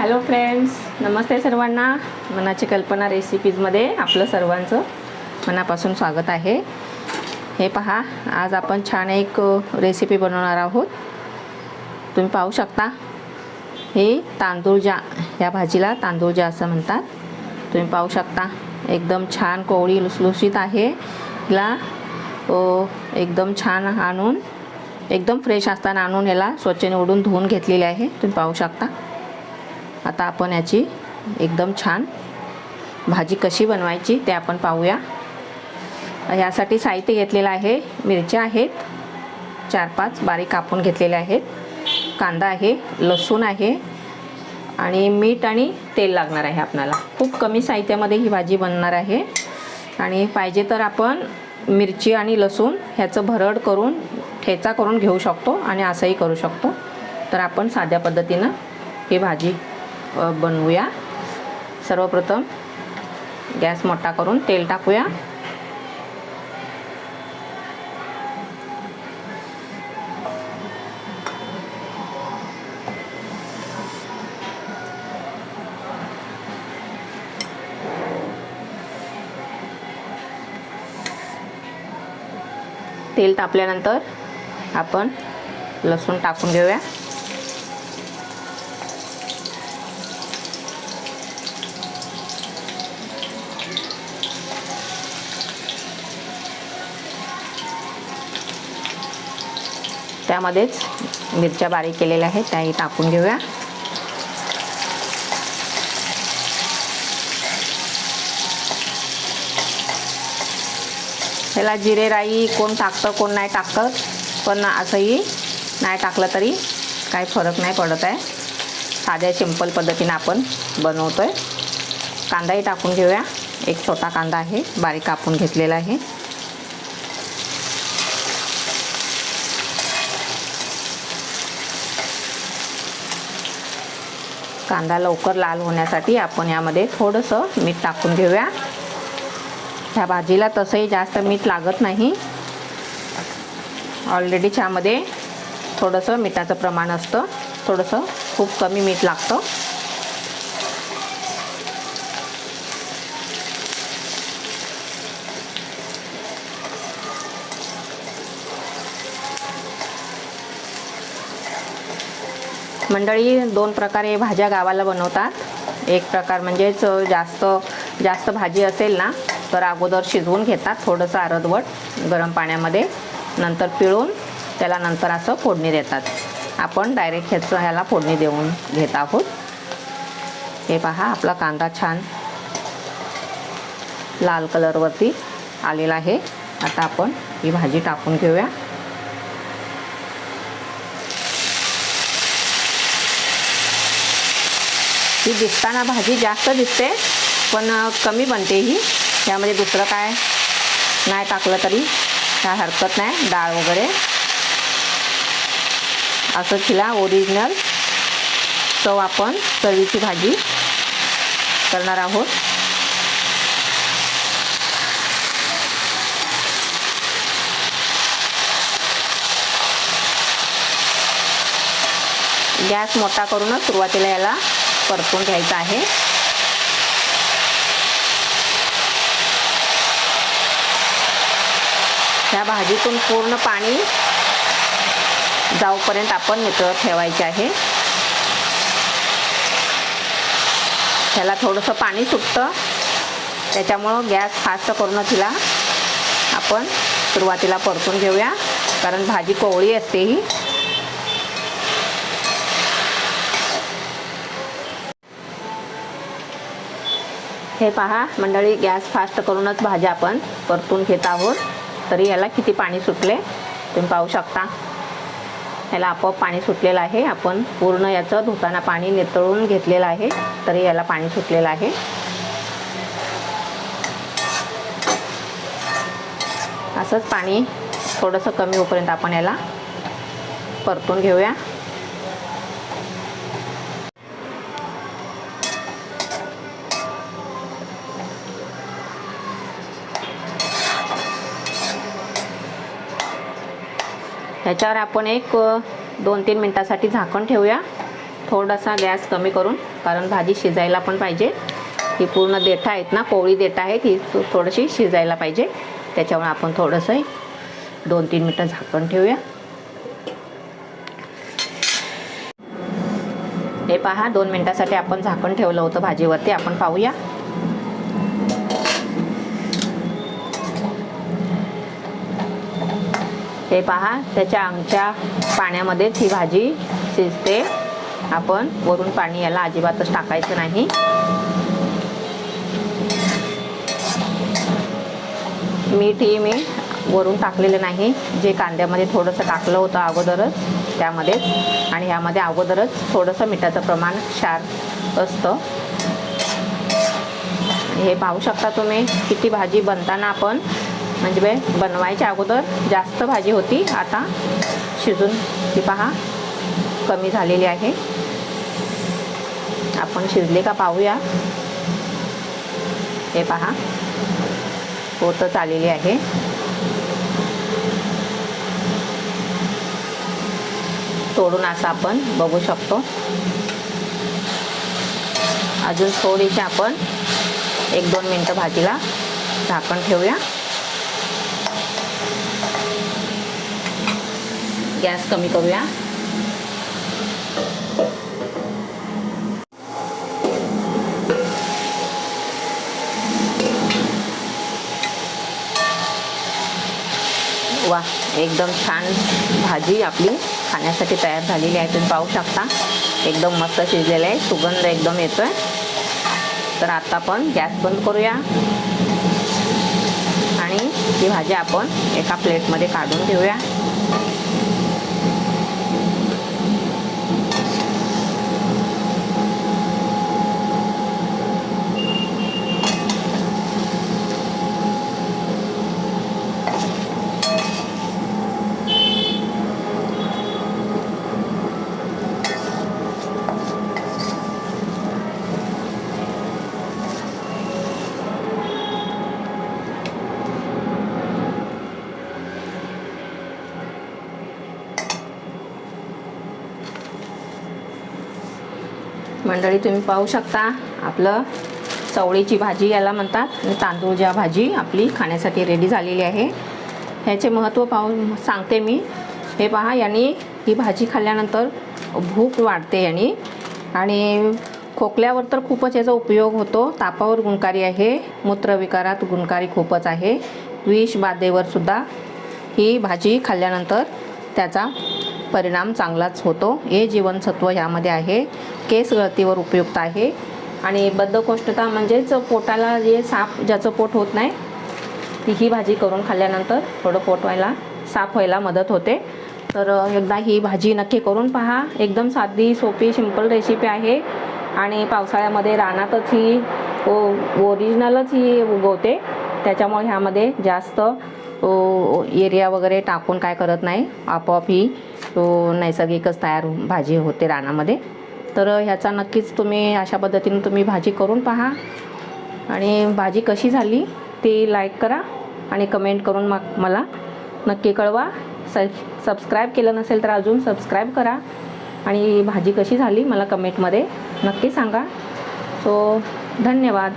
Hello friends नमस्ते सर्वांना. मनाची कल्पना रेसिपीजमध्ये आपलं सर्वांचं मनापासून स्वागत आहे. हे पहा आज आपण छान एक रेसिपी बनवणार आहोत. तुम्ही पाहू शकता. हे तांदूळ ज्या या भाजीला तांदूळ ज्या असं म्हणतात. तुम्ही पाहू शकता एकदम छान कोवळी लुसलुशीत आहे. हिला एकदम छान आणून एकदम फ्रेश असताना आणून याला स्वच्छ निवडून धुवून घेतलेले आहे. तुम्ही पाहू शकता. आता आपण याची एकदम छान भाजी कशी बनवायची ते आपण पाहूया. ह्यासाठी साहित्य घेतलेलं आहे मिरच्या आहेत चार पाच बारीक कापून घेतलेल्या आहेत कांदा आहे लसूण आहे आणि मीठ आणि तेल लागणार आहे आपणाला. खूप कमी साहित्यामध्ये ही भाजी बनणार आहे आणि पाहिजे तर आपण मिरची आणि लसूण ह्याचं भरड करून ठेचा करून घेऊ शकतो आणि असंही करू शकतो. तर आपण साध्या पद्धतीनं ही भाजी बनवूया. सर्वप्रथम गॅस मोठा करून तेल टाकूया. तेल तापल्यानंतर आपण लसूण टाकून घेऊया. त्यामध्येच मिरच्या बारीक केलेल्या आहेत त्याही टाकून घेऊया. त्याला जिरे राई कोण टाकतं कोण नाही टाकत पण असंही नाही टाकलं तरी काही फरक नाही पडत आहे. साध्या सिंपल पद्धतीने आपण बनवतो आहे कांदाही टाकून घेऊया. एक छोटा कांदा आहे बारीक कापून घेतलेला आहे. कांदा लवकर लाल होण्यासाठी आपण यामध्ये थोडंसं मीठ टाकून घेऊया. ह्या भाजीला तसंही जास्त मीठ लागत नाही. ऑलरेडी ह्यामध्ये थोडंसं मिठाचं प्रमाण असतं. थोडंसं खूप कमी मीठ लागतं. मंडळी दोन प्रकारे भाज्या गावाला बनवतात. एक प्रकार म्हणजेच जास्त जास्त भाजी असेल ना तर अगोदर शिजवून घेतात थोडंसं आरदवट गरम पाण्यामध्ये. नंतर पिळून त्याला नंतर असं फोडणी देतात. आपण डायरेक्ट ह्याचं ह्याला फोडणी देऊन घेत आहोत. हे पहा आपला कांदा छान लाल कलरवरती आलेला आहे. आता आपण ही भाजी टाकून घेऊया. ही दिसताना भाजी जास्त दिसते पण कमी बनते ही. यामध्ये दुसरं काय? नाही टाकलं तरी. काय हरकत नाही. डाळ वगैरे. असं तिला ओरिजिनल चव आपण चवीची भाजी करणार आहोत. गॅस मोठा करूनच सुरुवातीला याला परतून घ्यायचं आहे. ह्या भाजीतून पूर्ण पाणी जाऊपर्यंत आपण नितळत ठेवायचे आहे. ह्याला थोडंसं पाणी सुटतं. त्याच्यामुळं गॅस फास्ट करून तिला आपण सुरुवातीला परतून घेऊया. कारण भाजी कोवळी असते ही हे पहा मंडळी गॅस फास्ट करूनच भाज्या आपण परतून घेत आहोत. तरी याला किती पाणी सुटले तुम्ही पाहू शकता. ह्याला आपोआप पाणी सुटलेलं आहे. आपण पूर्ण याचं धुताना पाणी नितळून घेतलेलं आहे. तरी याला पाणी सुटलेलं आहे. असंच पाणी थोडंसं कमी होईपर्यंत आपण याला परतून घेऊया. ह्याच्यावर आपण एक दोन तीन मिनटासाठी झाकण ठेवूया. थोडासा गॅस कमी करून कारण भाजी शिजायला पण पाहिजे. ही पूर्ण देठा आहेत ना कोवळी देठा आहे ती थोडीशी शिजायला पाहिजे. त्याच्यामुळे आपण थोडंसं दोन तीन मिनटं झाकण ठेवूया. हे पहा दोन मिनटासाठी आपण झाकण ठेवलं होतं भाजीवरती. आपण पाहूया. हे पहा त्याच्या आमच्या पाण्यामध्येच ही भाजी शिजते. आपण वरून पाणी याला अजिबातच टाकायचं नाही. मीठही मी वरून टाकलेलं नाही. जे कांद्यामध्ये थोडंसं टाकलं होतं अगोदरच त्यामध्येच आणि ह्यामध्ये अगोदरच थोडंसं मिठाचं प्रमाण क्षार असतं. हे पाहू शकता तुम्ही किती भाजी बनताना आपण म्हणजे बे बनवायच्या अगोदर जास्त भाजी होती. आता शिजून ती पहा कमी झालेली आहे. आपण शिजले का पाहूया. हे पहा होतच आलेली आहे. तोडून असं आपण बघू शकतो. अजून थोडीशी आपण एक दोन मिनटं भाजीला झाकण ठेवूया. गॅस कमी करूया. वा एकदम छान भाजी आपली खाण्यासाठी तयार झालेली आहे. तुम्ही पाहू शकता. एकदम मस्त शिजलेलं आहे. सुगंध एकदम येतोय. तर आता आपण गॅस बंद करूया. आणि ही भाजी आपण एका प्लेटमध्ये काढून घेऊया मंडळी तुम्ही पाहू शकता आपलं चवळीची भाजी याला म्हणतात. आणि तांदूळ ज्या भाजी आपली खाण्यासाठी रेडी झालेली आहे. ह्याचे महत्त्व पाहून सांगते मी. हे पहा यांनी ही भाजी खाल्ल्यानंतर भूक वाढते यांनी. आणि खोकल्यावर तर खूपच याचा उपयोग होतो. तापावर गुणकारी आहे. मूत्रविकारात गुणकारी खूपच आहे. विष बाधेवरसुद्धा ही भाजी खाल्ल्यानंतर त्याचा परिणाम चांगलाच होतो. हे जीवनसत्व ह्यामध्ये आहे. केस गळतीवर उपयुक्त आहे. आणि बद्धकोष्ठता म्हणजेच पोटाला जे साफ ज्याचं पोट होत नाही ती ही भाजी करून खाल्ल्यानंतर थोडं पोट व्हायला साफ व्हायला मदत होते. तर एकदा ही भाजी नक्की करून पहा. एकदम साधी सोपी सिंपल रेसिपी आहे. आणि पावसाळ्यामध्ये रानातच ही ओ ओरिजिनलच ही उगवते. त्याच्यामुळे ह्यामध्ये जास्त एरिया वगैरे टाकून काय करत नाही. आपोआप ही तो नैसर्गिकच तयार भाजी होते रानामध्ये. तर ह्याचा नक्कीच तुम्ही अशा पद्धतीने तुम्ही भाजी करून पहा. आणि भाजी कशी झाली ती लाईक करा आणि कमेंट करून मग मला नक्की कळवा. स सबस्क्राईब केलं नसेल तर अजून सबस्क्राईब करा. आणि भाजी कशी झाली मला कमेंटमध्ये नक्की सांगा. सो धन्यवाद.